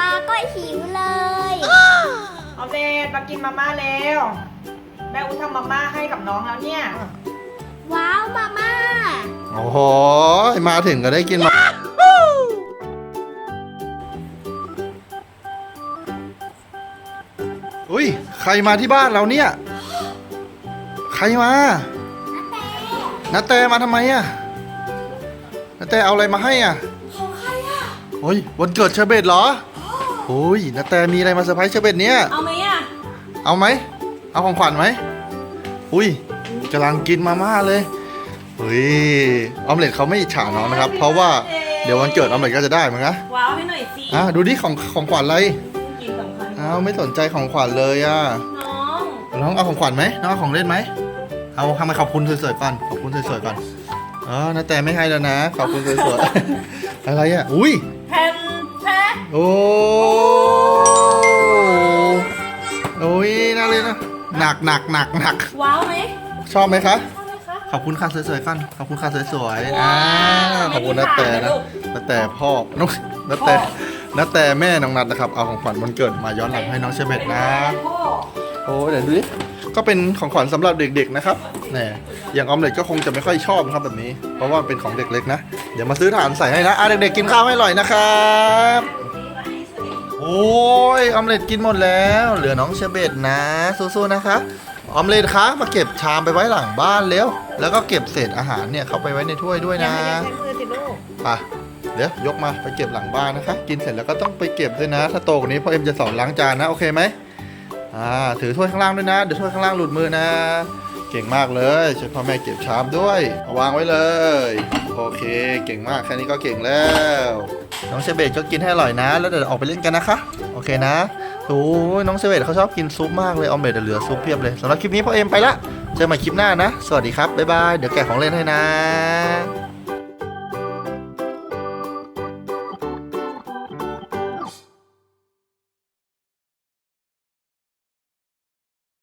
มาก็หิวเลยเอาเดนมากินมาม่าแล้วแม่อู๋ทำมาม่าให้กับน้องแล้วเนี่ย ว้าวมาม่าโอ้โหมาถึงก็ได้กินมาอุ้ยใครมาที่บ้านเราเนี่ย ใครมานาเต้มาทำไมอะนาเต้เอาอะไรมาให้อะของใครอะโอ้ยวันเกิดเชอร์เบตเหรอ อ้ยนาเตมีอะไรมาเซอร์ไพรส์เชอร์เบตเนี่ย เอาไหมอะเอาไหม เอาของขวัญไหม อุ้ยกำลังกินมาม่าเลยเฮ้ยออมเล็ตเขาไม่อิจฉาน้องนะครับ เพราะว่าเดี๋ยววันเกิดออมเล็ตก็จะได้เหมือนกันว้าวให้หน่อยสิอะดูดิของของขวัญอะไรกินสำคัญอ้าวไม่สนใจของขวัญเลยอะน้องน้องเอาของขวัญไหมน้องเอาของเล่นไหมเอาทำไมขอบคุณสวยๆก่อนขอบคุณสวยๆก่อนอ๋อนาแต่ไม่ให้แล้วนะ ขอบคุณสวยๆอะไรอะอุ้ยแผ่นแพ้โอ้ เลยนะหนักหนักหนักหนักว้าวไหมชอบไหมคะชอบไหมคะ ขอบคุณค่ะสวยๆก่อนขอบคุณค่ะสวยๆว้าอ่าวขอบคุณนัตแต่ไม่นะได้ผ่านนะลูกนัตแต่พ่อน้องนัตแต่นัตแต่แม่น้องนัดนะครับเอาของขวัญวันเกิดมาย้อนหลังให้น้องเชเบตนะพ่อโอ้เดี๋ยวดูดิก็เป็นของขวัญสำหรับเด็กๆนะครับเนี่ยอย่างออมเล็ตก็คงจะไม่ค่อยชอบนะครับแบบนี้ เพราะว่าเป็นของเด็กเล็กนะ เดี๋ยวมาซื้อถ่านใส่ให้นะอะเด็กๆกินข้าวให้อร่อยนะครับ โอ้ยออมเล็ตกินหมดแล้ว เหลือน้องเชเบตนะสู้ๆนะคะออมเล็ตคะมาเก็บชามไปไว้หลังบ้านเร็วแล้วก็เก็บเศษอาหารเนี่ยเข้าไปไว้ในถ้วยด้วยนะใช้มือสิลูกไปเดี๋ยวยกมาไปเก็บหลังบ้านนะคะ กินเสร็จแล้วก็ต้องไปเก็บด้วยนะ ถ้าโตกว่านี้พ่อเอ็มจะสอนล้างจานนะโอเคไหมอ่าถือถ้วยข้างล่างด้วยนะเดี๋ยวถ้วยข้างล่างหลุดมือนะ เก่งมากเลยช่วยพ่อแม่เก็บชามด้วยเอาวางไว้เลย โอเค เก่งมากแค่นี้ก็เก่งแล้วน้องเชเบตก็กินให้อร่อยนะ แล้วเดี๋ยวออกไปเล่นกันนะคะ โอเคนะโอ้ยน้องเชเบตเขาชอบกินซุปมากเลยออมเล็ตเหลือซุปเพียบเลยสำหรับคลิปนี้พ่อเอ็มไปละเจอกันใหม่คลิปหน้านะ สวัสดีครับบ๊ายบายเดี๋ยวแกะของเล่นให้นะ